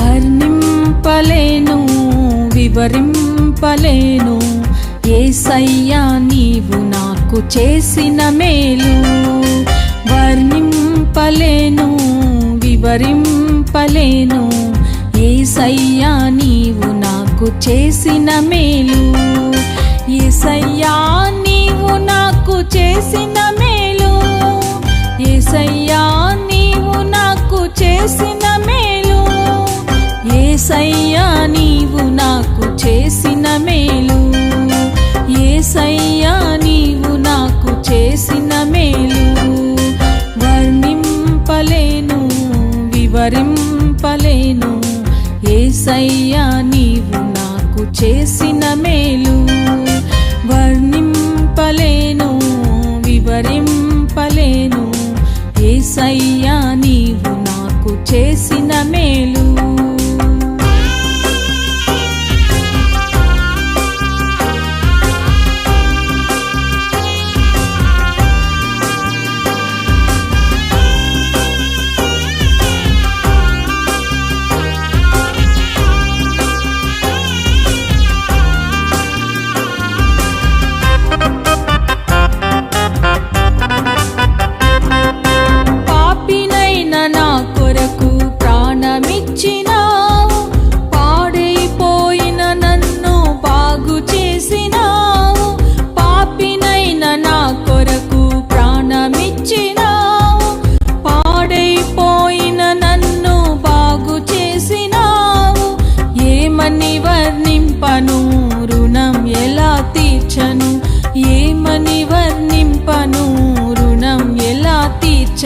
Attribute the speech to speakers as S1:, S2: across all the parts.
S1: వర్ణింపలేను వివరింపలేను. ఏసయ్యా నీవు నాకు చేసిన మేలు. వర్ణింపలేను వివరింపలేను. ఏసయ్యా నీవు నాకు చేసిన మేలు. ఏసయ్యా నీవు నాకు చేసిన మేలు. ఏసయ్యా నీవు నాకు చేసిన మేలు. వర్ణింపలేను వివరింపలేను. ఏసయ్యా నీవు నాకు చేసిన మేలు.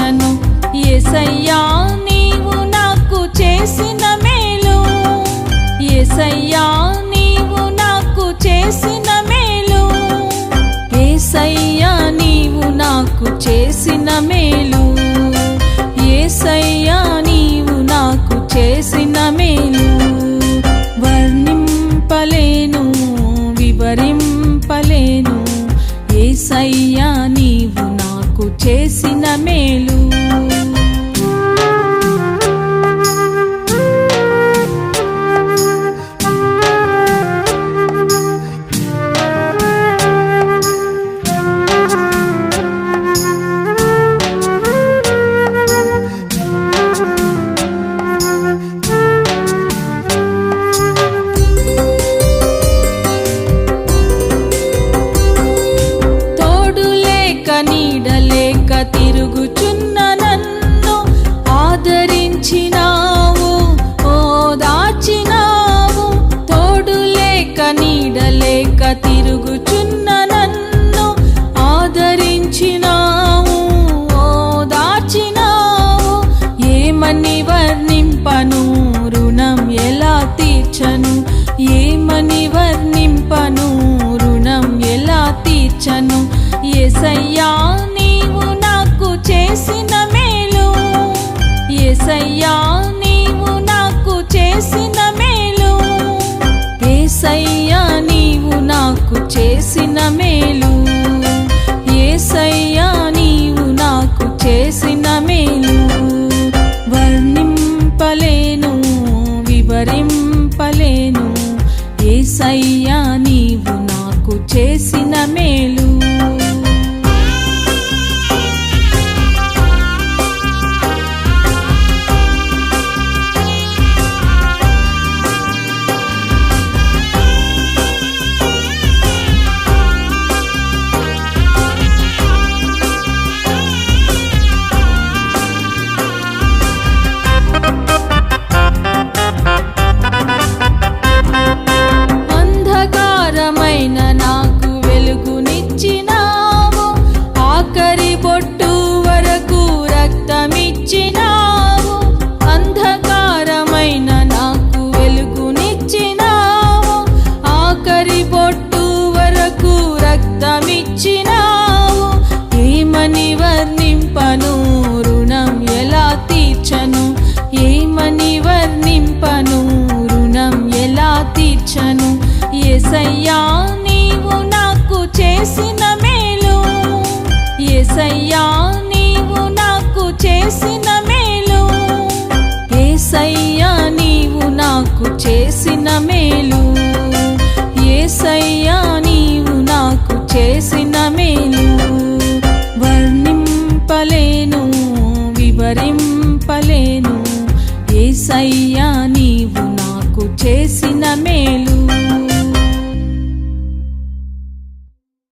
S1: తీర్చను ఎసయ్యా నీవు నాకు చేసిన మేలు. ఎసయ్యా నీవు నాకు చేసిన మేలు. ఏసయ్యా నీవు నాకు చేసిన మేలు. ఏసయ్యా నీవు నాకు చేసిన మేలు. వర్ణింపలేను వివరింపలేను. ఏసయ్యా నీవు చేసిన మేలు. ఓదార్చినావు తోడు లేక నీడలేక తిరుగుచున్న నన్ను ఆదరించినావు. ఓదార్చినావు ఏమని వర్ణింపను? రుణం ఎలా తీర్చను? ఏమని వర్ణింపను? రుణం ఎలా తీర్చను? ఎసయ్యా చేసిన మేలు. ఏసయ్యా నీవు నాకు చేసిన మేలు. వర్ణింపలేను వివరింపలేను. ఏసయ్యా నీవు నాకు చేసిన మేలు. చేసిన మేలు. ఏసయ్యా నీవు నాకు చేసిన మేలు. ఏసయ్యా నీవు నాకు చేసిన మేలు. ఏసయ్యా నీవు నాకు చేసిన మేలు. వర్ణింపలేను వివరింపలేను. ఏసయ్యా నీవు నాకు చేసిన మేలు.